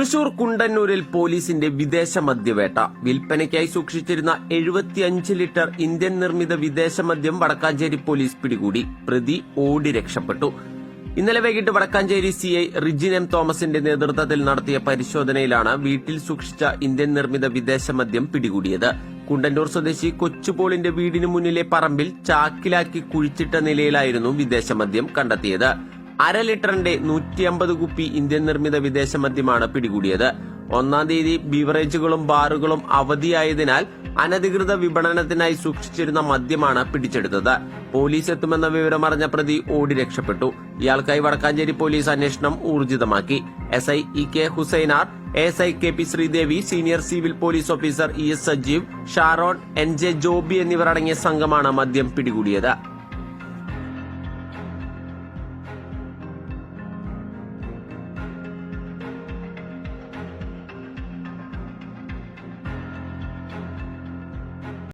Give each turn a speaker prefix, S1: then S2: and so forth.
S1: തൃശൂർ കുണ്ടന്നൂരിൽ പോലീസിന്റെ വിദേശ മദ്യവേട്ട. വിൽപ്പനയ്ക്കായി സൂക്ഷിച്ചിരുന്ന എഴുപത്തിയഞ്ച് ലിറ്റർ ഇന്ത്യൻ നിർമ്മിത വിദേശ മദ്യം വടക്കാഞ്ചേരി പോലീസ് പിടികൂടി. പ്രതി ഓടി രക്ഷപ്പെട്ടു. ഇന്നലെ വൈകിട്ട് Vadakkanchery C I Rijin M തോമസിന്റെ നേതൃത്വത്തിൽ നടത്തിയ പരിശോധനയിലാണ് വീട്ടിൽ സൂക്ഷിച്ച ഇന്ത്യൻ നിർമ്മിത വിദേശ മദ്യം പിടികൂടിയത്. കുണ്ടന്നൂർ സ്വദേശി കൊച്ചുപോളിന്റെ വീടിന് മുന്നിലെ പറമ്പിൽ ചാക്കിലാക്കി കുഴിച്ചിട്ട നിലയിലായിരുന്നു വിദേശ മദ്യം കണ്ടെത്തിയത്. അര ലിറ്ററിന്റെ നൂറ്റി അമ്പത് കുപ്പി ഇന്ത്യൻ നിർമ്മിത വിദേശ മദ്യമാണ് പിടികൂടിയത്. ഒന്നാം തീയതി ബീവറേജുകളും ബാറുകളും അവധിയായതിനാൽ അനധികൃത വിപണനത്തിനായി സൂക്ഷിച്ചിരുന്ന മദ്യമാണ് പിടിച്ചെടുത്തത്. പോലീസ് എത്തുമെന്ന വിവരമറിഞ്ഞ പ്രതി ഓടി രക്ഷപ്പെട്ടു. ഇയാൾക്കായി വടക്കാഞ്ചേരി പോലീസ് അന്വേഷണം ഊർജിതമാക്കി. S I E K Hussainar S I K P Sreedevi senior civil police officer E S Sajeev Sharon N J Joby എന്നിവർ അടങ്ങിയ സംഘമാണ് മദ്യം പിടികൂടിയത്.